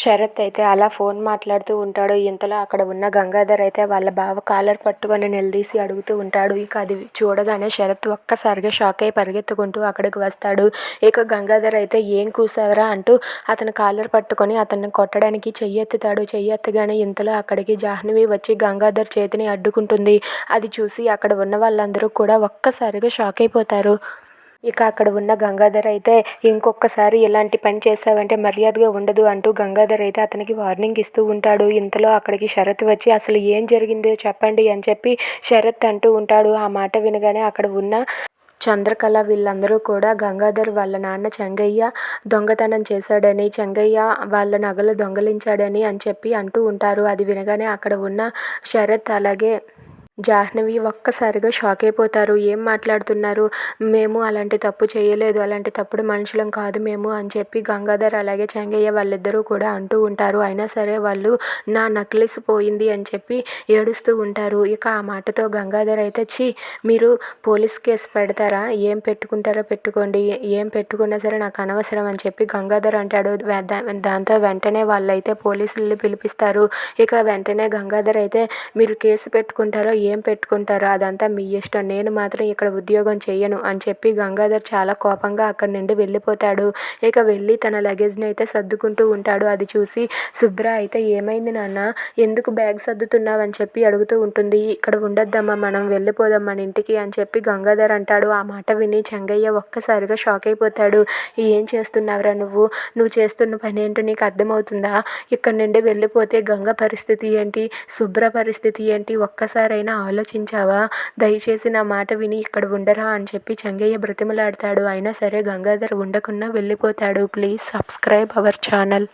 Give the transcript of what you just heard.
శరత్ అయితే అలా ఫోన్ మాట్లాడుతూ ఉంటాడు. ఇంతలో అక్కడ ఉన్న గంగాధర్ అయితే వాళ్ళ బావ కాలర్ పట్టుకొని నిలదీసి అడుగుతూ ఉంటాడు. ఇక అది చూడగానే శరత్ ఒక్కసారిగా షాక్ అయి పరిగెత్తుకుంటూ అక్కడికి వస్తాడు. ఇక గంగాధర్ అయితే ఏం కూసావరా అంటూ అతను కాలర్ పట్టుకొని అతన్ని కొట్టడానికి చెయ్యెత్తుతాడు చెయ్యెత్తగానే ఇంతలో అక్కడికి జాహ్నవి వచ్చి గంగాధర్ చేతిని అడ్డుకుంటుంది. అది చూసి అక్కడ ఉన్న వాళ్ళందరూ కూడా ఒక్కసారిగా షాక్ అయిపోతారు. ఇక అక్కడ ఉన్న గంగాధర్ అయితే ఇంకొకసారి ఇలాంటి పని చేసావంటే మర్యాదగా ఉండదు అంటూ గంగాధర్ అయితే అతనికి వార్నింగ్ ఇస్తూ ఉంటాడు. ఇంతలో అక్కడికి శరత్ వచ్చి అసలు ఏం జరిగిందో చెప్పండి అని చెప్పి శరత్ అంటూ ఉంటాడు. ఆ మాట వినగానే అక్కడ ఉన్న చంద్రకళ వీళ్ళందరూ కూడా గంగాధర్ వాళ్ళ నాన్న చెంగయ్య దొంగతనం చేశాడని చెంగయ్య వాళ్ళ నగలు దొంగలించాడని అని చెప్పి అంటూ ఉంటారు. అది వినగానే అక్కడ ఉన్న శరత్ అలాగే జాహ్నవి ఒక్కసారిగా షాక్ అయిపోతారు. ఏం మాట్లాడుతున్నారు? మేము అలాంటి తప్పు చేయలేదు. అలాంటి తప్పుడు మనుషులం కాదు మేము అని చెప్పి గంగాధర్ అలాగే చెంగయ్య వాళ్ళిద్దరూ కూడా అంటూ ఉంటారు. అయినా సరే వాళ్ళు నా నక్లెస్ పోయింది అని చెప్పి ఏడుస్తూ ఉంటారు. ఇక ఆ మాటతో గంగాధర్ అయితే చి మీరు పోలీస్ కేసు పెడతారా? ఏం పెట్టుకుంటారో పెట్టుకోండి. ఏం పెట్టుకున్నా సరే నాకు అనవసరం అని చెప్పి గంగాధర్ అంటాడు. దాంతో వెంటనే వాళ్ళైతే పోలీసులు పిలిపిస్తారు. ఇక వెంటనే గంగాధర్ అయితే మీరు కేసు పెట్టుకుంటారో ఏం పెట్టుకుంటారో అదంతా మీ ఇష్టం. నేను మాత్రం ఇక్కడ ఉద్యోగం చేయను అని చెప్పి గంగాధర్ చాలా కోపంగా అక్కడి నుండి వెళ్ళిపోతాడు. ఇక వెళ్ళి తన లగేజ్ని అయితే సర్దుకుంటూ ఉంటాడు. అది చూసి శుభ్ర అయితే ఏమైంది నాన్న? ఎందుకు బ్యాగ్ సర్దుతున్నావు? అని చెప్పి అడుగుతూ ఉంటుంది. ఇక్కడ ఉండొద్దమ్మా మనం వెళ్ళిపోదాం మన ఇంటికి అని చెప్పి గంగాధర్ అంటాడు. ఆ మాట విని చెంగయ్య ఒక్కసారిగా షాక్ అయిపోతాడు. ఏం చేస్తున్నావురా నువ్వు? నువ్వు చేస్తున్న పని ఏంటో నీకు అర్థమవుతుందా? ఇక్కడ నుండి వెళ్ళిపోతే గంగ పరిస్థితి ఏంటి? శుభ్ర పరిస్థితి ఏంటి? ఒక్కసారైనా ఆలోచించావా? దయచేసి నా మాట విని ఇక్కడ ఉండరా అని చెప్పి చెంగయ్య బ్రతిమలాడతాడు. అయినా సరే గంగాధర్ ఉండకుండా వెళ్ళిపోతాడు. Please subscribe our channel.